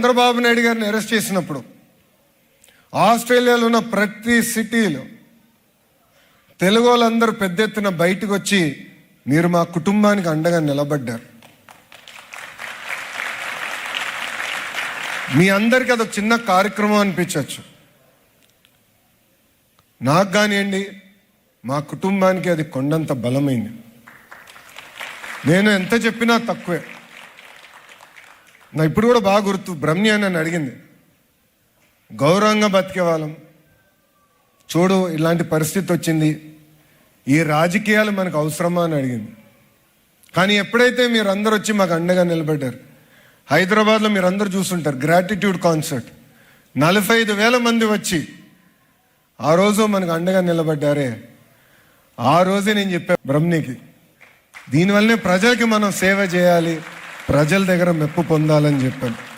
చంద్రబాబు నాయుడు గారిని అరెస్ట్ చేసినప్పుడు ఆస్ట్రేలియాలో ఉన్న ప్రతి సిటీలో తెలుగు వాళ్ళందరూ పెద్ద ఎత్తున బయటకు వచ్చి మీరు మా కుటుంబానికి అండగా నిలబడ్డారు. మీ అందరికీ అదొక చిన్న కార్యక్రమం అనిపించవచ్చు. నాకు కానివ్వండి మా కుటుంబానికి అది కొండంత బలమైంది. నేను ఎంత చెప్పినా తక్కువే. నా ఇప్పుడు కూడా బాగా గుర్తు. బ్రహ్మి అని నన్ను అడిగింది. గౌరవంగా బతికే వాళ్ళం. చూడు ఇలాంటి పరిస్థితి వచ్చింది. ఈ రాజకీయాలు మనకు అవసరమా అని అడిగింది. కానీ ఎప్పుడైతే మీరందరూ వచ్చి మాకు అండగా నిలబడ్డారు హైదరాబాద్లో మీరు అందరు చూస్తుంటారు గ్రాటిట్యూడ్ కాన్సర్ట్ నలభై ఐదు వేల మంది వచ్చి ఆ రోజు మనకు అండగా నిలబడ్డారే. ఆ రోజే నేను చెప్పాను బ్రహ్మికి దీనివల్లనే ప్రజలకి మనం సేవ చేయాలి ప్రజల దగ్గర మెప్పు పొందాలని చెప్పాను.